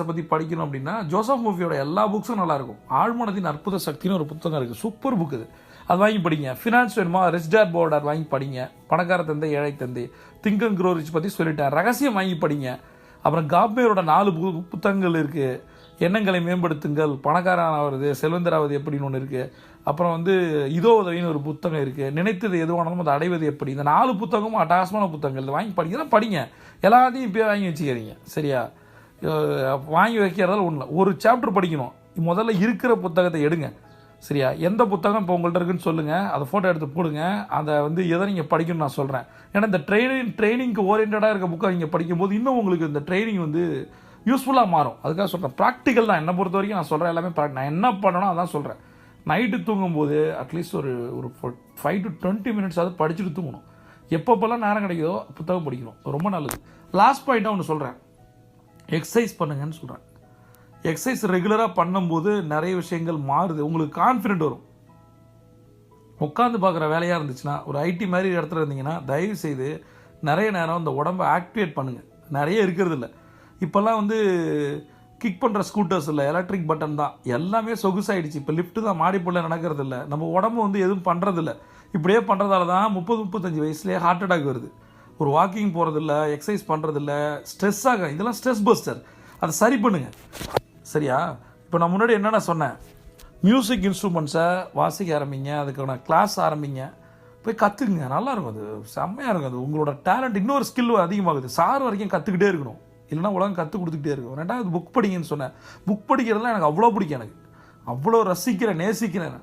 பற்றி படிக்கணும் அப்படின்னா ஜோசப் மூவியோட எல்லா புக்ஸும் நல்லா இருக்கும் ஆழ்மனதின் அற்புத சக்தின்னு ஒரு புத்தகம் இருக்குது சூப்பர் புக் இது. அது வாங்கி படிங்க. ஃபினான்ஸ் வேணுமா? ரெஸ்டார் போர்டர் வாங்கி படிங்க. பணக்கார தந்தை ஏழை தந்தை. திங்கன் குரோரிச் பற்றி சொல்லிட்டேன். ரகசியம் வாங்கி படிங்க. அப்புறம் காப்மேரோட நாலு பு புத்தகங்கள் இருக்குது எண்ணங்களை மேம்படுத்துங்கள். பணக்காரனாவது செல்வந்தராவது எப்படின்னு ஒன்று இருக்குது அப்புறம் வந்து இதோ உதவின்னு ஒரு புத்தகம் இருக்குது நினைத்தது எதுவானாலும் அதை அடைவது எப்படி? இந்த நாலு புத்தகமும் அட்டாசமான புத்தகங்கள். வாங்கி படிக்கிறதா படிங்க. எல்லாத்தையும் இப்போயே வாங்கி வச்சுக்கிறீங்க சரியா? வாங்கி வைக்கிறதால ஒன்றும் ஒரு சாப்டர் படிக்கணும். முதல்ல இருக்கிற புத்தகத்தை எடுங்க. சரியா? எந்த புத்தகம் இப்போ உங்கள்கிட்ட இருக்குன்னு சொல்லுங்கள் அதை ஃபோட்டோ எடுத்து போடுங்க. அதை வந்து எதை நீங்கள் படிக்கணும்னு நான் சொல்கிறேன் ஏன்னா இந்த ட்ரைனிங் ட்ரைனிங்க்கு ஓரியன்டாக இருக்க புக்கை நீங்கள் படிக்கும்போது இன்னும் உங்களுக்கு இந்த ட்ரைனிங் வந்து யூஸ்ஃபுல்லாக மாறும். அதுக்காக சொல்கிறேன் ப்ராக்டிக்கல் தான். என்னை பொறுத்த வரைக்கும் நான் சொல்கிறேன் எல்லாமே நான் என்ன பண்ணணும் அதான் சொல்கிறேன் நைட்டு தூங்கும்போது அட்லீஸ்ட் ஒரு ஒரு ஃபைவ் டு டுவெண்ட்டி மினிட்ஸ் அது படிச்சுட்டு தூங்கணும். எப்பப்போல்லாம் நேரம் கிடைக்குதோ புத்தகம் படிக்கணும். ரொம்ப நல்லது. லாஸ்ட் பாயிண்ட்டாக ஒன்று சொல்கிறேன் எக்ஸசைஸ் பண்ணுங்கன்னு சொல்கிறேன் எக்ஸசைஸ் ரெகுலராக பண்ணும்போது நிறைய விஷயங்கள் மாறுது. உங்களுக்கு கான்ஃபிடென்ட் வரும். உட்காந்து பார்க்குற வேலையாக இருந்துச்சுன்னா ஒரு ஐடி மாதிரி இடத்துல இருந்தீங்கன்னா தயவு செய்து நிறைய நேரம் இந்த உடம்பை ஆக்டிவேட் பண்ணுங்கள் நிறைய இருக்கிறது இல்லை. இப்போல்லாம் வந்து கிக் பண்ணுற ஸ்கூட்டர்ஸ் இல்லை எலக்ட்ரிக் பட்டன் தான். எல்லாமே சொகுசாயிடுச்சு. இப்போ லிஃப்ட்டு தான் மாடிப்பள்ள நடக்கிறது இல்லை. நம்ம உடம்பு வந்து எதுவும் பண்ணுறதில்ல இப்படியே பண்ணுறதால தான் முப்பது முப்பத்தஞ்சு வயசுலேயே ஹார்ட் அட்டாக் வருது. ஒரு வாக்கிங் போகிறதில்ல எக்ஸசைஸ் பண்ணுறதில்ல ஸ்ட்ரெஸ் ஆக இதெல்லாம் ஸ்ட்ரெஸ் பஸ்டர் அதை சரி பண்ணுங்கள் சரியா? இப்போ நான் முன்னாடி என்னென்ன சொன்னேன்? மியூசிக் இன்ஸ்ட்ருமெண்ட்ஸை வாசிக்க ஆரம்பிங்க அதுக்கான கிளாஸ் ஆரம்பிங்க. போய் கற்றுக்குங்க நல்லாயிருக்கும் அது. செம்மையாக இருக்கும் அது. உங்களோட டேலண்ட் இன்னொரு ஸ்கில் அதிகமாகுது. சார் வரைக்கும் கற்றுக்கிட்டே இருக்கணும். இல்லைன்னா உலகம் கற்றுக் கொடுத்துக்கிட்டே இருக்கும். ரெண்டாவது புக் படிங்கன்னு சொன்னேன். புக் படிக்கிறதுலாம் எனக்கு அவ்வளோ பிடிக்கும் எனக்கு. அவ்வளோ ரசிக்கிறேன் நேசிக்கிறேன் நான்.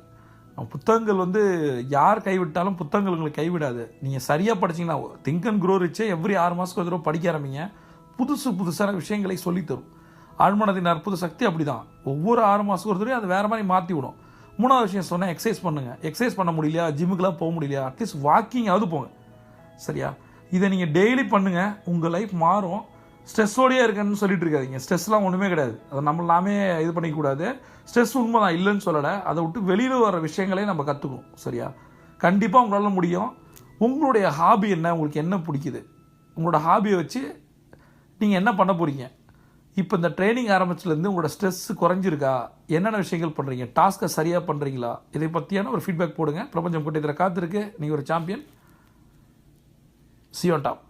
புத்தகங்கள் வந்து யார் கைவிட்டாலும் புத்தகங்கள் உங்களை கைவிடாது. நீங்கள் சரியாக படிச்சிங்கன்னா திங்க் அண்ட் க்ரோ ரிச்சே எவ்ரி ஆறு மாதத்துக்கு ஒரு தடவை படிக்க ஆரம்பிங்க. புதுசு புதுசான விஷயங்களை சொல்லித் தரும் ஆழ்மனதின் அற்புத சக்தி அப்படிதான். ஒவ்வொரு ஆறு மாதத்துக்கு ஒரு தடவை அது வேறு மாதிரி மாற்றி விடும். மூணாவது விஷயம் சொன்னேன் எக்ஸசைஸ் பண்ணுங்கள் எக்ஸசைஸ் பண்ண முடியலையா? ஜிம்முக்கெலாம் போக முடியலையா? அட்லீஸ்ட் வாக்கிங்காவது போங்க. சரியா? இதை நீங்கள் டெய்லி பண்ணுங்கள் உங்கள் லைஃப் மாறும். ஸ்ட்ரெஸ்ஸோடயே இருக்கேன்னு சொல்லிட்டு இருக்காதீங்க. ஸ்ட்ரெஸ்லாம் ஒன்றுமே கிடையாது. அதை நம்ம நாமே இது பண்ணிக்கூடாது ஸ்ட்ரெஸ் உண்மை தான் இல்லைன்னு சொல்லலை. அதை விட்டு வெளியில் வர விஷயங்களே நம்ம கற்றுக்கணும் சரியா? கண்டிப்பாக உங்களால் முடியும். உங்களுடைய ஹாபி என்ன? உங்களுக்கு என்ன பிடிக்குது? உங்களோட ஹாபியை வச்சு நீங்கள் என்ன பண்ண போகிறீங்க இப்போ இந்த ட்ரைனிங் ஆரம்பிச்சிலேருந்து உங்களோட ஸ்ட்ரெஸ் குறைஞ்சிருக்கா? என்னென்ன விஷயங்கள் பண்ணுறீங்க டாஸ்க்கை சரியாக பண்ணுறீங்களா இதை பற்றியான ஒரு ஃபீட்பேக் போடுங்க. பிரபஞ்சம் கூட்டத்தில் காத்திருக்கு. நீங்கள் ஒரு சாம்பியன் சி டாப்